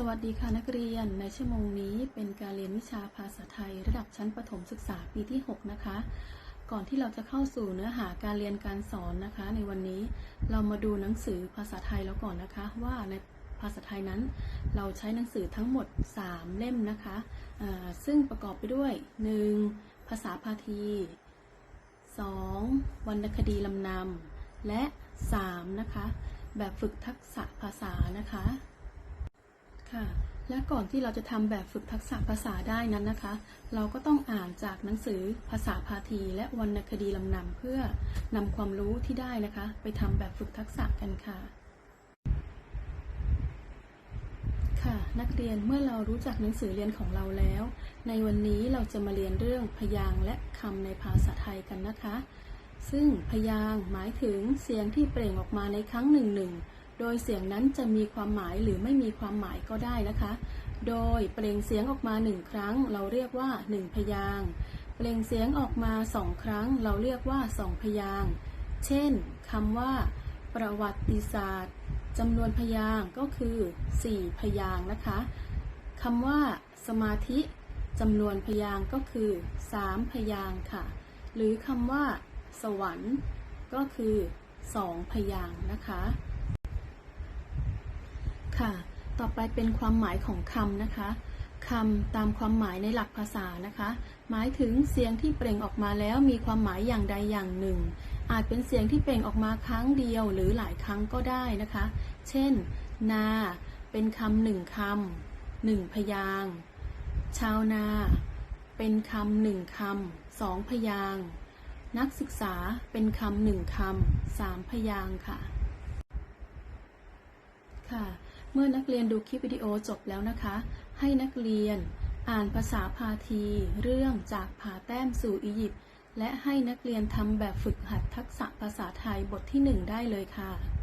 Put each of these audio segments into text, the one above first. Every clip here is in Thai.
สวัสดีค่ะนักเรียนในชั่วโมงนี้เป็นการเรียนวิชาภาษาไทย ระดับชั้นประถมศึกษาปีที่ 6 นะคะ ก่อนที่เราจะเข้าสู่เนื้อหาการเรียนการสอนนะคะ ในวันนี้เรามาดูหนังสือภาษาไทยแล้วก่อนนะคะ ว่าในภาษาไทยนั้น เราใช้หนังสือทั้งหมด 3 เล่มนะคะซึ่งประกอบไปด้วย 1. ภาษาพาที 2. วรรณคดีลำนำและ 3. นะคะ แบบฝึกทักษะภาษานะคะ ค่ะ และก่อนที่เราจะทำแบบฝึกทักษะภาษาได้นั้นนะคะ เราก็ต้องอ่านจากหนังสือภาษาพาทีและวรรณคดีลำนำเพื่อนำความรู้ที่ได้นะคะ ไปทำแบบฝึกทักษะกันค่ะค่ะนักเรียนเมื่อเรารู้จักหนังสือเรียนของเราแล้ว ในวันนี้เราจะมาเรียนเรื่องพยางค์และคำในภาษาไทยกันนะคะ ซึ่งพยางค์หมายถึงเสียงที่เปล่งออกมาในครั้งหนึ่งหนึ่ง โดยเสียงนั้นจะมีความหมายหรือไม่มีความหมายก็ได้นะคะ โดยเปล่งเสียงออกมาหนึ่งครั้ง เราเรียกว่าหนึ่งพยาง เปล่งเสียงออกมาสองครั้ง เราเรียกว่าสองพยาง เช่นคำว่า ประวัติศาสตร์จำนวนพยางก็คือสี่พยางนะคะคำว่า สมาธิจำนวนพยางก็คือสามพยางค่ะ หรือคำว่า สวรรค์ ก็คือสองพยางนะคะ ค่ะ ต่อไปเป็นความหมายของคำนะคะคำตามความหมายในหลักภาษานะคะ หมายถึงเสียงที่เปล่งออกมาแล้วมีความหมายอย่างใดอย่างหนึ่ง อาจเป็นเสียงที่เปล่งออกมาครั้งเดียวหรือหลายครั้งก็ได้นะคะ เช่น นา เป็นคำหนึ่งคำหนึ่งพยาง ชาวนา เป็นคำหนึ่งคำสองพยาง นักศึกษาเป็นคำหนึ่งคำสามพยางค่ะ ค่ะ เมื่อนักเรียนดูคลิปวิดีโอจบแล้วนะคะ ให้นักเรียนอ่านภาษาพาที เรื่องจากผาแต้มสู่อียิปต์และให้นักเรียนทำแบบฝึกหัดทักษะภาษาไทยบทที่หนึ่งได้เลยค่ะ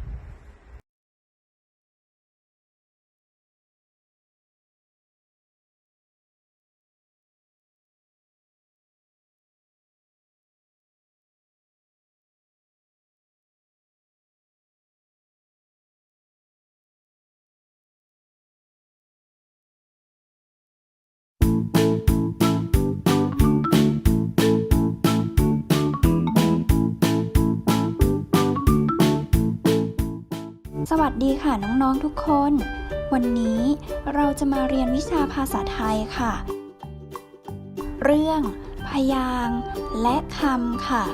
สวัสดีค่ะน้องๆทุกคน วันนี้เราจะมาเรียนวิชาภาษาไทยค่ะ เรื่อง พยางและคำค่ะ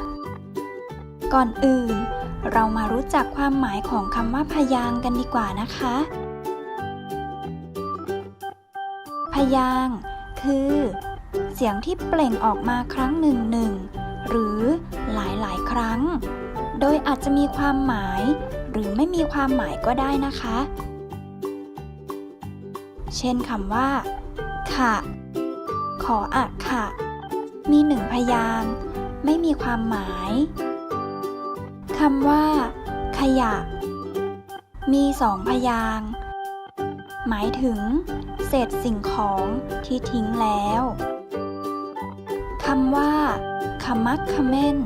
ก่อนอื่น เรามารู้จักความหมายของคำว่าพยางกันดีกว่านะคะ พยางค์คือ เสียงที่เปล่งออกมาครั้งหนึ่งหนึ่งหรือหลายๆ ครั้ง โดยอาจจะมีความหมาย หรือไม่มีความหมายก็ได้นะคะ เช่นคำว่าขะขออะขะมีหนึ่งพยางไม่มีความหมายคำว่า ขยะ มีสองพยางหมายถึง เศษสิ่งของที่ทิ้งแล้วคำว่าขมักเขม้น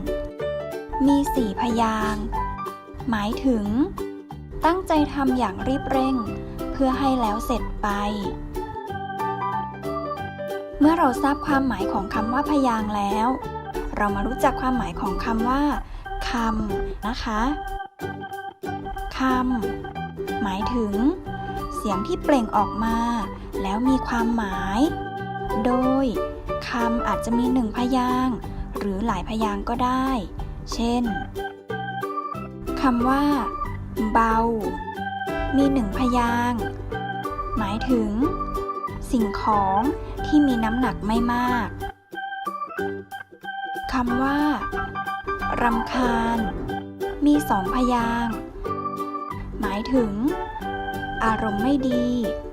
มีสี่พยาง หมายถึง ตั้งใจทำอย่างรีบเร่ง เพื่อให้แล้วเสร็จไป เมื่อเราทราบความหมายของคำว่าพยางแล้ว เรามารู้จักความหมายของคำว่าคำนะคะคำหมายถึง เสียงที่เปล่งออกมา แล้วมีความหมาย โดยคำอาจจะมีหนึ่งพยางหรือหลายพยางก็ได้ เช่น คำว่า เบา มีหนึ่งพยาง หมายถึง สิ่งของที่มีน้ำหนักไม่มากคำว่ารำคาญ มีสองพยาง หมายถึง อารมณ์ไม่ดี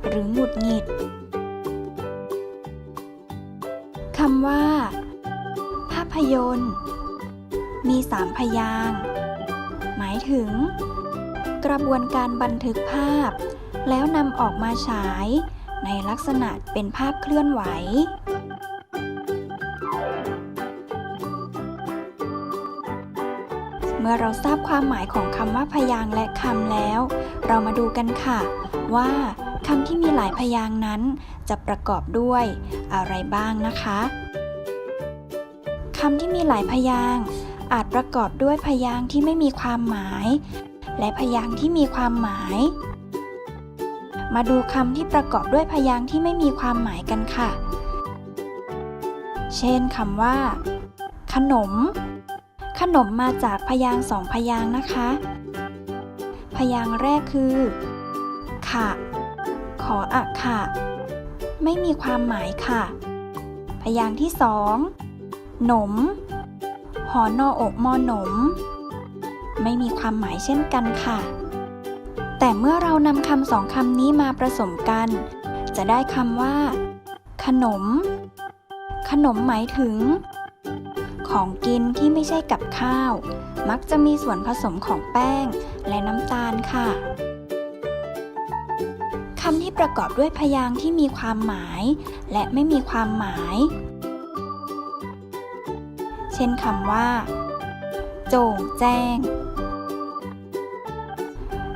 หรือหงุดหงิดคำว่า ภาพยนตร์ มีสามพยาง หมายถึง กระบวนการบันทึกภาพ แล้วนำออกมาฉาย ในลักษณะเป็นภาพเคลื่อนไหว เมื่อเราทราบความหมายของคำว่าพยางและคำแล้ว เรามาดูกันค่ะ ว่าคำที่มีหลายพยางนั้น จะประกอบด้วยอะไรบ้างนะคะคำที่มีหลายพยางค์ อาจประกอบด้วยพยางค์ที่ไม่มีความหมาย และพยางค์ที่มีความหมาย มาดูคำที่ประกอบด้วยพยางค์ที่ไม่มีความหมายกันค่ะ เช่นคำว่า ขนม ขนมมาจากพยางค์สองพยางค์นะคะ พยางค์แรกคือ ขะ ขออะขะ ไม่มีความหมายค่ะ พยางค์ที่สองหนม หอนออกมอหนม ไม่มีความหมายเช่นกันค่ะ แต่เมื่อเรานำคำสองคำนี้มาผสมกัน จะได้คำว่า ขนม ขนมหมายถึง ของกินที่ไม่ใช่กับข้าว มักจะมีส่วนผสมของแป้งและน้ำตาลค่ะคำที่ประกอบด้วยพยางค์ที่มีความหมาย และไม่มีความหมาย ช่นคำว่า โจ่งแจ้ง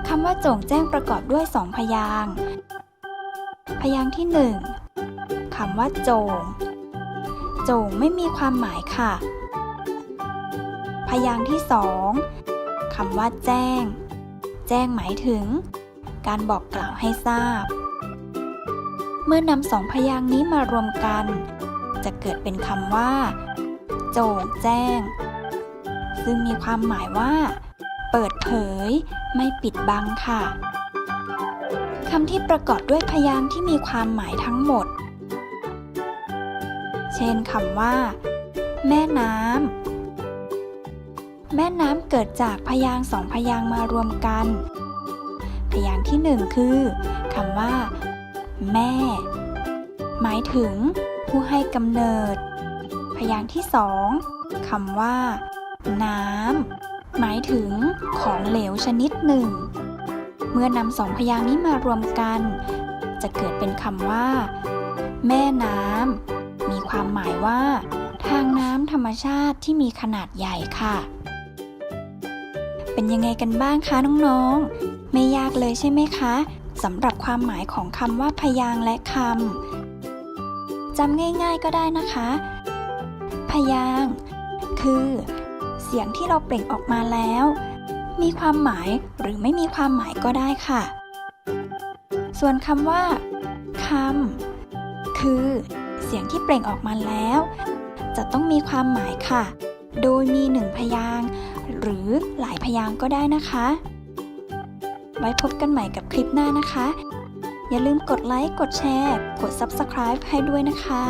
คำว่าโจ่งแจ้งประกอบด้วยสองพยาง พยางที่หนึ่งคำว่าโจ่ง โจ่งไม่มีความหมายค่ะ พยางที่สองคำว่าแจ้ง แจ้งหมายถึง การบอกกล่าวให้ทราบ เมื่อนำสองพยางนี้มารวมกัน จะเกิดเป็นคำว่า โจ่งแจ้ง ซึ่งมีความหมายว่า เปิดเผย ไม่ปิดบังค่ะคำที่ประกอบด้วยพยางค์ที่มีความหมายทั้งหมด เช่นคำว่า แม่น้ำแม่น้ำเกิดจากพยางค์สองพยางค์มารวมกัน พยางค์ที่หนึ่งคือคำว่า แม่ หมายถึง ผู้ให้กำเนิด ยางค์ที่สองคำว่า น้ำหมายถึงของเหลวชนิดหนึ่ง เมื่อนำสองพยางค์นี้มารวมกัน จะเกิดเป็นคำว่า แม่น้ำมีความหมายว่า ทางน้ำธรรมชาติที่มีขนาดใหญ่ค่ะ เป็นยังไงกันบ้างคะน้องๆ ไม่ยากเลยใช่ไหมคะสำหรับความหมายของคำว่าพยางและคำจำง่ายๆก็ได้นะคะ พยาง คือ เสียงที่เราเปล่งออกมาแล้ว มีความหมายหรือไม่มีความหมายก็ได้ค่ะ ส่วนคำว่าคำคือ เสียงที่เปล่งออกมาแล้ว จะต้องมีความหมายค่ะ โดยมีหนึ่งพยางหรือหลายพยางก็ได้นะคะ ไว้พบกันใหม่กับคลิปหน้านะคะ อย่าลืมกดไลค์ กดแชร์ กด Subscribe ให้ด้วยนะคะ